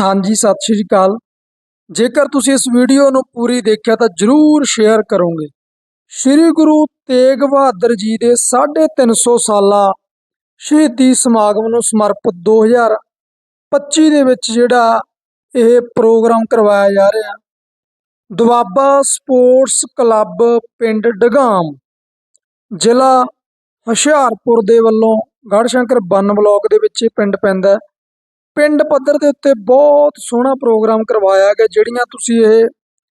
ਹਾਂਜੀ, ਸਤਿ ਸ਼੍ਰੀ ਅਕਾਲ। ਜੇਕਰ ਤੁਸੀਂ ਇਸ ਵੀਡੀਓ ਨੂੰ ਪੂਰੀ ਦੇਖਿਆ ਤਾਂ ਜਰੂਰ ਸ਼ੇਅਰ ਕਰੋਗੇ। ਸ੍ਰੀ ਗੁਰੂ ਤੇਗ ਬਹਾਦਰ ਜੀ ਦੇ 350 ਸਾਲਾ ਸ਼ਹੀਦੀ ਸਮਾਗਮ ਨੂੰ ਸਮਰਪਿਤ 2025 ਦੇ ਵਿੱਚ ਜਿਹੜਾ ਇਹ ਪ੍ਰੋਗਰਾਮ ਕਰਵਾਇਆ ਜਾ ਰਿਹਾ, ਦੁਆਬਾ ਸਪੋਰਟਸ ਕਲੱਬ ਪਿੰਡ ਡਗਾਮ, ਜ਼ਿਲ੍ਹਾ ਹੁਸ਼ਿਆਰਪੁਰ ਦੇ ਵੱਲੋਂ ਗੜਸ਼ੰਕਰ ਬੰਨ ਬਲਾਕ ਦੇ ਵਿੱਚ ਇਹ ਪਿੰਡ ਪੈਂਦਾ ਪਿੰਡ ਪੱਧਰ ਦੇ ਉੱਤੇ ਬਹੁਤ ਸੋਹਣਾ ਪ੍ਰੋਗਰਾਮ ਕਰਵਾਇਆ ਗਿਆ, ਜਿਹੜੀਆਂ ਤੁਸੀਂ ਇਹ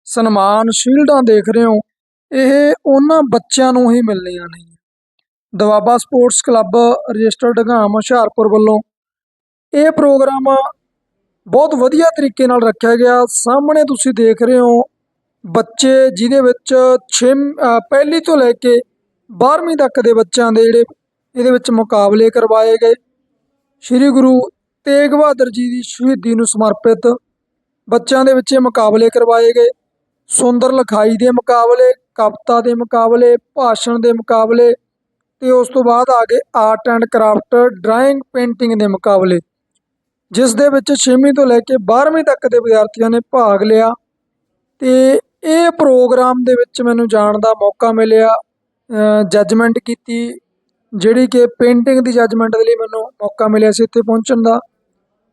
ਸਨਮਾਨ ਸ਼ੀਲਡਾਂ ਦੇਖ ਰਹੇ ਹੋ, ਇਹ ਉਹਨਾਂ ਬੱਚਿਆਂ ਨੂੰ ਹੀ ਮਿਲਣੀਆਂ ਨੇ। ਦਵਾਬਾ ਸਪੋਰਟਸ ਕਲੱਬ ਰਜਿਸਟਰਡ ਘਾਮ ਹੁਸ਼ਿਆਰਪੁਰ ਵੱਲੋਂ ਇਹ ਪ੍ਰੋਗਰਾਮ ਬਹੁਤ ਵਧੀਆ ਤਰੀਕੇ ਨਾਲ ਰੱਖਿਆ ਗਿਆ। ਸਾਹਮਣੇ ਤੁਸੀਂ ਦੇਖ ਰਹੇ ਹੋ ਬੱਚੇ ਜਿਹਦੇ ਵਿੱਚ 6 ਪਹਿਲੀ ਤੋਂ ਲੈ ਕੇ 12ਵੀਂ ਤੱਕ ਦੇ ਬੱਚਿਆਂ ਦੇ ਜਿਹੜੇ ਇਹਦੇ ਵਿੱਚ ਮੁਕਾਬਲੇ ਕਰਵਾਏ ਗਏ। ਸ੍ਰੀ ਗੁਰੂ ਤੇਗ ਬਹਾਦਰ ਜੀ ਦੀ ਸ਼ਹੀਦੀ ਨੂੰ ਸਮਰਪਿਤ ਬੱਚਿਆਂ ਦੇ ਵਿੱਚ ਇਹ ਮੁਕਾਬਲੇ ਕਰਵਾਏ ਗਏ। ਸੁੰਦਰ ਲਿਖਾਈ ਦੇ ਮੁਕਾਬਲੇ, ਕਵਿਤਾ ਦੇ ਮੁਕਾਬਲੇ, ਭਾਸ਼ਣ ਦੇ ਮੁਕਾਬਲੇ ਤੇ ਉਸ ਤੋਂ ਬਾਅਦ ਆ ਗਏ art and craft drawing painting ਦੇ ਮੁਕਾਬਲੇ, ਜਿਸ ਦੇ ਵਿੱਚ 6ਵੀਂ ਤੋਂ ਲੈ ਕੇ 12ਵੀਂ ਤੱਕ ਦੇ ਵਿਦਿਆਰਥੀਆਂ ਨੇ ਭਾਗ ਲਿਆ ਤੇ ਇਹ ਪ੍ਰੋਗਰਾਮ ਦੇ ਵਿੱਚ ਮੈਨੂੰ ਜਾਣ ਦਾ ਮੌਕਾ ਮਿਲਿਆ ਜੱਜਮੈਂਟ ਕੀਤੀ, ਜਿਹੜੀ ਕਿ ਪੇਂਟਿੰਗ ਦੀ ਜੱਜਮੈਂਟ ਦੇ ਲਈ ਮੈਨੂੰ ਮੌਕਾ ਮਿਲਿਆ ਸੀ ਇੱਥੇ ਪਹੁੰਚਣ ਦਾ।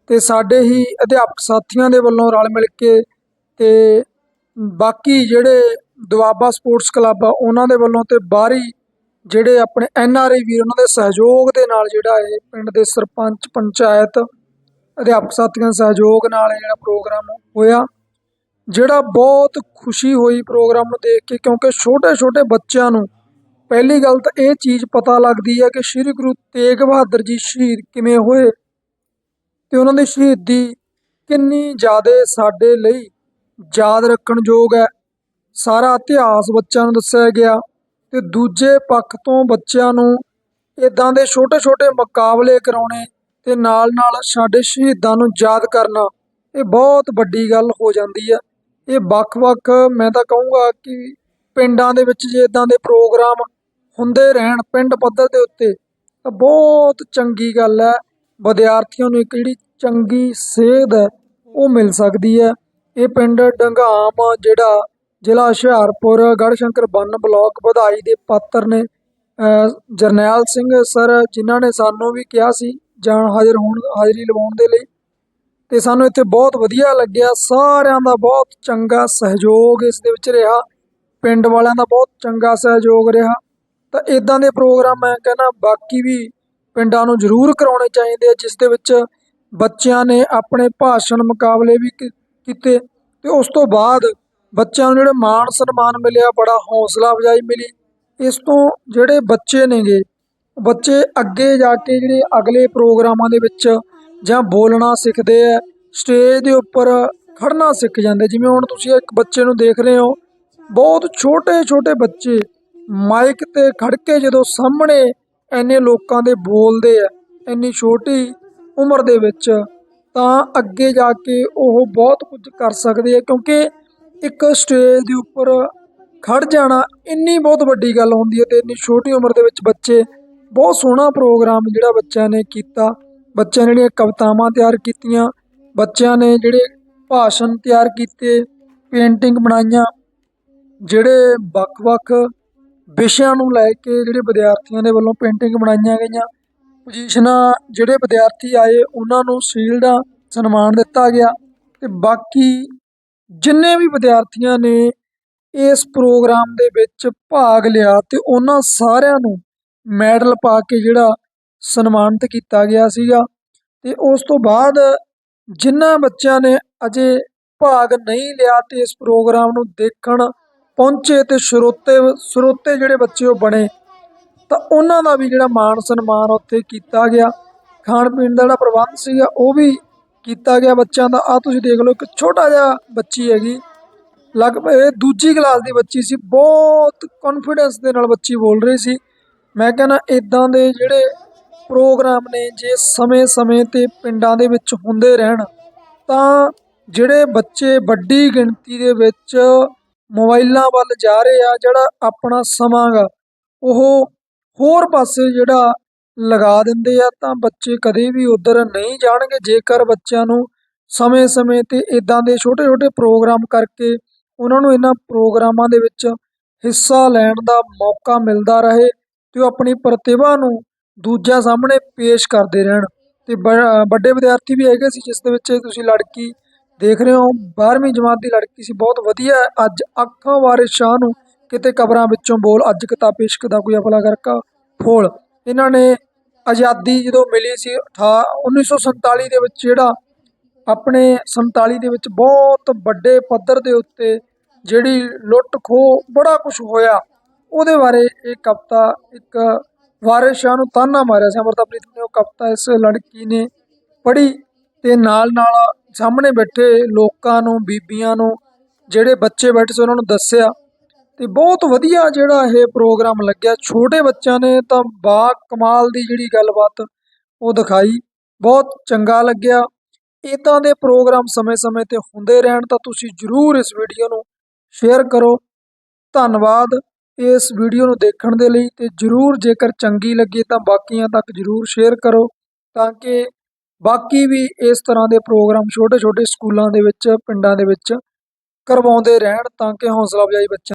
ਤੇ ਸਾਡੇ ਹੀ ਅਧਿਆਪਕ ਸਾਥੀਆਂ ਦੇ ਵੱਲੋਂ ਰਲ ਮਿਲ ਕੇ ਤੇ ਬਾਕੀ ਜਿਹੜੇ ਦੁਆਬਾ ਸਪੋਰਟਸ ਕਲੱਬ ਆ, ਉਹਨਾਂ ਦੇ ਵੱਲੋਂ ਤੇ ਬਾਹਰੀ ਜਿਹੜੇ ਆਪਣੇ ਐਨ ਆਰ ਆਈ ਵੀਰ, ਉਹਨਾਂ ਦੇ ਸਹਿਯੋਗ ਦੇ ਨਾਲ ਜਿਹੜਾ ਇਹ ਪਿੰਡ ਦੇ ਸਰਪੰਚ, ਪੰਚਾਇਤ, ਅਧਿਆਪਕ ਸਾਥੀਆਂ ਦੇ ਸਹਿਯੋਗ ਨਾਲ ਇਹ ਜਿਹੜਾ ਪ੍ਰੋਗਰਾਮ ਹੋਇਆ। ਜਿਹੜਾ ਬਹੁਤ ਖੁਸ਼ੀ ਹੋਈ ਪ੍ਰੋਗਰਾਮ ਨੂੰ ਦੇਖ ਕੇ, ਕਿਉਂਕਿ ਛੋਟੇ ਛੋਟੇ ਬੱਚਿਆਂ ਨੂੰ ਪਹਿਲੀ ਗੱਲ ਤਾਂ ਇਹ ਚੀਜ਼ ਪਤਾ ਲੱਗਦੀ ਹੈ ਕਿ ਸ੍ਰੀ ਗੁਰੂ ਤੇਗ ਬਹਾਦਰ ਜੀ ਸ਼ਹੀਦ ਕਿਵੇਂ ਹੋਏ ਤੇ ਉਹਨਾਂ ਦੀ ਸ਼ਹੀਦੀ ਕਿੰਨੀ ਜ਼ਿਆਦਾ ਸਾਡੇ ਲਈ ਯਾਦ ਰੱਖਣ ਯੋਗ ਹੈ। ਸਾਰਾ ਇਤਿਹਾਸ ਬੱਚਿਆਂ ਨੂੰ ਦੱਸਿਆ ਗਿਆ ਤੇ ਦੂਜੇ ਪੱਖ ਤੋਂ ਬੱਚਿਆਂ ਨੂੰ ਇਦਾਂ ਦੇ ਛੋਟੇ-ਛੋਟੇ ਮੁਕਾਬਲੇ ਕਰਾਉਣੇ ਤੇ ਨਾਲ-ਨਾਲ ਸਾਡੇ ਸ਼ਹੀਦਾਂ ਨੂੰ ਯਾਦ ਕਰਨਾ, ਇਹ ਬਹੁਤ ਵੱਡੀ ਗੱਲ ਹੋ ਜਾਂਦੀ ਹੈ। ਇਹ ਵੱਖ-ਵੱਖ ਮੈਂ ਤਾਂ ਕਹੂੰਗਾ ਕਿ ਪਿੰਡਾਂ ਦੇ ਵਿੱਚ ਜੇ ਇਦਾਂ ਦੇ ਪ੍ਰੋਗਰਾਮ ਹੁੰਦੇ ਰਹਿਣ ਪਿੰਡ ਪੱਧਰ ਦੇ ਉੱਤੇ, ਤਾਂ ਬਹੁਤ ਚੰਗੀ ਗੱਲ ਹੈ। ਵਿਦਿਆਰਥੀਆਂ ਨੂੰ ਇੱਕ ਜਿਹੜੀ ਚੰਗੀ ਸੇਧ ਹੈ, ਉਹ ਮਿਲ ਸਕਦੀ ਹੈ। ਇਹ ਪਿੰਡ ਡੰਗਾਮ ਜਿਹੜਾ ਜ਼ਿਲ੍ਹਾ ਹੁਸ਼ਿਆਰਪੁਰ ਗੜਸ਼ੰਕਰ ਬੰਨ ਬਲਾਕ ਵਧਾਈ ਦੇ ਪਾਤਰ ਨੇ। ਜਰਨੈਲ ਸਿੰਘ ਸਰ, ਜਿਨ੍ਹਾਂ ਨੇ ਸਾਨੂੰ ਵੀ ਕਿਹਾ ਸੀ, ਜਾਣ ਹਾਜ਼ਰ ਹੋਣ, ਹਾਜ਼ਰੀ ਲਵਾਉਣ ਦੇ ਲਈ। ਤੇ ਸਾਨੂੰ ਇੱਥੇ ਬਹੁਤ ਵਧੀਆ ਲੱਗਿਆ। ਸਾਰਿਆਂ ਦਾ ਬਹੁਤ ਚੰਗਾ ਸਹਿਯੋਗ ਇਸ ਦੇ ਵਿੱਚ ਰਿਹਾ। ਪਿੰਡ ਵਾਲਿਆਂ ਦਾ ਬਹੁਤ ਚੰਗਾ ਸਹਿਯੋਗ ਰਿਹਾ। ਤਾਂ ਇਦਾਂ ਦੇ ਪ੍ਰੋਗਰਾਮ ਮੈਂ ਕਹਿੰਦਾ, ਬਾਕੀ ਵੀ ਪਿੰਡਾਂ ਨੂੰ ਜ਼ਰੂਰ ਕਰਾਉਣੇ ਚਾਹੀਦੇ ਆ, ਜਿਸ ਦੇ ਵਿੱਚ ਬੱਚਿਆਂ ਨੇ ਆਪਣੇ ਭਾਸ਼ਣ ਮੁਕਾਬਲੇ ਵੀ ਕੀਤੇ ਤੇ ਉਸ ਤੋਂ ਬਾਅਦ ਬੱਚਿਆਂ ਨੂੰ ਜਿਹੜੇ ਮਾਣ ਸਨਮਾਨ ਮਿਲਿਆ, ਬੜਾ ਹੌਸਲਾ ਅਫਜ਼ਾਈ ਮਿਲੀ। ਇਸ ਤੋਂ ਜਿਹੜੇ ਬੱਚੇ ਨੇਗੇ, ਬੱਚੇ ਅੱਗੇ ਜਾ ਕੇ ਜਿਹੜੇ ਅਗਲੇ ਪ੍ਰੋਗਰਾਮਾਂ ਦੇ ਵਿੱਚ ਜਾਂ ਬੋਲਣਾ ਸਿੱਖਦੇ ਆ, ਸਟੇਜ ਦੇ ਉੱਪਰ ਖੜਨਾ ਸਿੱਖ ਜਾਂਦੇ ਜਿਵੇਂ ਹੁਣ ਤੁਸੀਂ ਇੱਕ ਬੱਚੇ ਨੂੰ ਦੇਖ ਰਹੇ ਹੋ, ਬਹੁਤ ਛੋਟੇ ਛੋਟੇ ਬੱਚੇ ਮਾਈਕ ਤੇ ਖੜ ਕੇ ਜਦੋਂ ਸਾਹਮਣੇ ਇੰਨੇ ਲੋਕਾਂ ਦੇ ਬੋਲਦੇ ਆ, ਇੰਨੀ ਛੋਟੀ ਉਮਰ ਦੇ ਵਿੱਚ, ਤਾਂ ਅੱਗੇ ਜਾ ਕੇ ਉਹ ਬਹੁਤ ਕੁਝ ਕਰ ਸਕਦੇ ਆ, ਕਿਉਂਕਿ ਇੱਕ ਸਟੇਜ ਦੇ ਉੱਪਰ ਖੜ ਜਾਣਾ ਇੰਨੀ ਬਹੁਤ ਵੱਡੀ ਗੱਲ ਹੁੰਦੀ ਹੈ ਤੇ ਇੰਨੀ ਛੋਟੀ ਉਮਰ ਦੇ ਵਿੱਚ ਬੱਚੇ, ਬਹੁਤ ਸੋਹਣਾ ਪ੍ਰੋਗਰਾਮ ਜਿਹੜਾ ਬੱਚਿਆਂ ਨੇ ਕੀਤਾ, ਬੱਚਿਆਂ ਨੇ ਜਿਹੜੀਆਂ ਕਵਿਤਾਵਾਂ ਤਿਆਰ ਕੀਤੀਆਂ, ਬੱਚਿਆਂ ਨੇ ਜਿਹੜੇ ਭਾਸ਼ਣ ਤਿਆਰ ਕੀਤੇ ਪੇਂਟਿੰਗ ਬਣਾਈਆਂ, ਜਿਹੜੇ ਵੱਖ-ਵੱਖ ਵਿਸ਼ਿਆਂ ਨੂੰ ਲੈ ਕੇ ਜਿਹੜੇ ਵਿਦਿਆਰਥੀਆਂ ਦੇ ਵੱਲੋਂ ਪੇਂਟਿੰਗ ਬਣਾਈਆਂ ਗਈਆਂ ਪੋਜੀਸ਼ਨਾਂ ਜਿਹੜੇ ਵਿਦਿਆਰਥੀ ਆਏ, ਉਹਨਾਂ ਨੂੰ ਸ਼ੀਲਡਾਂ ਸਨਮਾਨ ਦਿੱਤਾ ਗਿਆ ਤੇ ਬਾਕੀ ਜਿੰਨੇ ਵੀ ਵਿਦਿਆਰਥੀਆਂ ਨੇ ਇਸ ਪ੍ਰੋਗਰਾਮ ਦੇ ਵਿੱਚ ਭਾਗ ਲਿਆ ਤੇ ਉਹਨਾਂ ਸਾਰਿਆਂ ਨੂੰ ਮੈਡਲ ਪਾ ਕੇ ਜਿਹੜਾ ਸਨਮਾਨਿਤ ਕੀਤਾ ਗਿਆ ਸੀਗਾ ਤੇ ਉਸ ਤੋਂ ਬਾਅਦ ਜਿਨ੍ਹਾਂ ਬੱਚਿਆਂ ਨੇ ਅਜੇ ਭਾਗ ਨਹੀਂ ਲਿਆ ਤੇ ਇਸ ਪ੍ਰੋਗਰਾਮ ਨੂੰ ਦੇਖਣ ਪਹੁੰਚੇ ਤੇ ਸਰੋਤੇ ਸਰੋਤੇ ਜਿਹੜੇ ਬੱਚੇ ਉਹ ਬਣੇ, ਤਾਂ ਉਹਨਾਂ ਦਾ ਵੀ ਜਿਹੜਾ ਮਾਣ ਸਨਮਾਨ ਉੱਥੇ ਕੀਤਾ ਗਿਆ। ਖਾਣ ਪੀਣ ਦਾ ਜਿਹੜਾ ਪ੍ਰਬੰਧ ਸੀਗਾ, ਉਹ ਵੀ ਕੀਤਾ ਗਿਆ ਬੱਚਿਆਂ ਦਾ। ਆ ਤੁਸੀਂ ਦੇਖ ਲਓ, ਇੱਕ ਛੋਟਾ ਜਿਹਾ ਬੱਚੀ ਹੈਗੀ। ਲਗਭਗ ਇਹ ਦੂਜੀ ਕਲਾਸ ਦੀ ਬੱਚੀ ਸੀ। ਬਹੁਤ ਕੌਨਫੀਡੈਂਸ ਦੇ ਨਾਲ ਬੱਚੀ ਬੋਲ ਰਹੀ ਸੀ। ਮੈਂ ਕਹਿੰਦਾ ਇਦਾਂ ਦੇ ਜਿਹੜੇ ਪ੍ਰੋਗਰਾਮ ਨੇ, ਜੇ ਸਮੇਂ-ਸਮੇਂ ਤੇ ਪਿੰਡਾਂ ਦੇ ਵਿੱਚ ਹੁੰਦੇ ਰਹਿਣ, ਤਾਂ ਜਿਹੜੇ ਬੱਚੇ ਵੱਡੀ ਗਿਣਤੀ ਦੇ ਵਿੱਚ ਮੋਬਾਈਲਾਂ ਵੱਲ ਜਾ ਰਹੇ ਆ, ਜਿਹੜਾ ਆਪਣਾ ਸਮਾਂਗਾ, ਉਹ ਹੋਰ ਪਾਸੇ ਜਿਹੜਾ ਲਗਾ ਦਿੰਦੇ ਆ, ਤਾਂ ਬੱਚੇ ਕਦੇ ਵੀ ਉਧਰ ਨਹੀਂ ਜਾਣਗੇ। ਜੇਕਰ ਬੱਚਿਆਂ ਨੂੰ ਸਮੇਂ-ਸਮੇਂ ਤੇ ਇਦਾਂ ਦੇ ਛੋਟੇ-ਛੋਟੇ ਪ੍ਰੋਗਰਾਮ ਕਰਕੇ ਉਹਨਾਂ ਨੂੰ ਇਹਨਾਂ ਪ੍ਰੋਗਰਾਮਾਂ ਦੇ ਵਿੱਚ ਹਿੱਸਾ ਲੈਣ ਦਾ ਮੌਕਾ ਮਿਲਦਾ ਰਹੇ ਤੇ ਉਹ ਆਪਣੀ ਪ੍ਰਤਿਭਾ ਨੂੰ ਦੂਜਿਆਂ ਸਾਹਮਣੇ ਪੇਸ਼ ਕਰਦੇ ਰਹਿਣ। ਤੇ ਬ- ਵੱਡੇ ਵਿਦਿਆਰਥੀ ਵੀ ਹੈਗੇ ਸੀ, ਜਿਸ ਦੇ ਵਿੱਚ ਤੁਸੀਂ ਲੜਕੀ ਦੇਖ ਰਹੇ ਹੋ 12ਵੀਂ ਜਮਾਤ ਦੀ ਲੜਕੀ ਸੀ, ਬਹੁਤ ਵਧੀਆ ਅੱਜ ਅੱਖਾਂ ਵਾਰਿਸ ਸ਼ਾਹ ਨੂੰ ਕਿਤੇ ਕਬਰਾਂ ਵਿੱਚੋਂ ਬੋਲ, ਅੱਜ ਕਿਤਾਬ ਇਸ਼ਕ ਦਾ ਕੋਈ ਅਫਲਾ ਕਰਕਾ ਫੋਲ। ਇਹਨਾਂ ਨੇ ਆਜ਼ਾਦੀ ਜਦੋਂ ਮਿਲੀ ਸੀ, ਅਠਾ- 1947 ਦੇ ਵਿੱਚ ਜਿਹੜਾ ਆਪਣੇ 47 ਦੇ ਵਿੱਚ ਬਹੁਤ ਵੱਡੇ ਪੱਧਰ ਦੇ ਉੱਤੇ ਜਿਹੜੀ ਲੁੱਟ ਖੋਹ ਬੜਾ ਕੁਝ ਹੋਇਆ, ਉਹਦੇ ਬਾਰੇ ਇਹ ਕਵਿਤਾ ਇੱਕ ਵਾਰਿਸ ਸ਼ਾਹ ਨੂੰ ਤਾਨਾ ਮਾਰਿਆ ਸੀ। ਅਮਰਤਪ੍ਰੀਤ ਨੇ ਉਹ ਕਵਿਤਾ ਇਸ ਲੜਕੀ ਨੇ ਪੜ੍ਹੀ ਤੇ ਨਾਲ ਨਾਲ ਸਾਹਮਣੇ ਬੈਠੇ ਲੋਕਾਂ ਨੂੰ, ਬੀਬੀਆਂ ਨੂੰ, ਜਿਹੜੇ ਬੱਚੇ ਬੈਠੇ ਸੀ ਉਹਨਾਂ ਨੂੰ ਦੱਸਿਆ ਤੇ ਬਹੁਤ ਵਧੀਆ ਜਿਹੜਾ ਇਹ ਪ੍ਰੋਗਰਾਮ ਲੱਗਿਆ। ਛੋਟੇ ਬੱਚਿਆਂ ਨੇ ਤਾਂ ਬਾ ਕਮਾਲ ਦੀ ਜਿਹੜੀ ਗੱਲਬਾਤ ਉਹ ਦਿਖਾਈ। ਬਹੁਤ ਚੰਗਾ ਲੱਗਿਆ। ਇਦਾਂ ਦੇ ਪ੍ਰੋਗਰਾਮ ਸਮੇਂ-ਸਮੇਂ ਤੇ ਹੁੰਦੇ ਰਹਿਣ ਤਾਂ ਤੁਸੀਂ ਜਰੂਰ ਇਸ ਵੀਡੀਓ ਨੂੰ ਸ਼ੇਅਰ ਕਰੋ। ਧੰਨਵਾਦ ਇਸ ਵੀਡੀਓ ਨੂੰ ਦੇਖਣ ਦੇ ਲਈ ਤੇ ਜਰੂਰ ਜੇਕਰ ਚੰਗੀ ਲੱਗੀ ਤਾਂ ਬਾਕੀਆਂ ਤੱਕ ਜਰੂਰ ਸ਼ੇਅਰ ਕਰੋ ਤਾਂ ਕਿ ਬਾਕੀ ਵੀ ਇਸ ਤਰ੍ਹਾਂ ਦੇ ਪ੍ਰੋਗਰਾਮ ਛੋਟੇ-ਛੋਟੇ ਸਕੂਲਾਂ ਦੇ ਵਿੱਚ, ਪਿੰਡਾਂ ਦੇ ਵਿੱਚ ਕਰਵਾਉਂਦੇ ਰਹਿਣ ਤਾਂ ਕਿ ਹੌਸਲਾ ਅਫਜ਼ਾਈ ਬੱਚਿਆਂ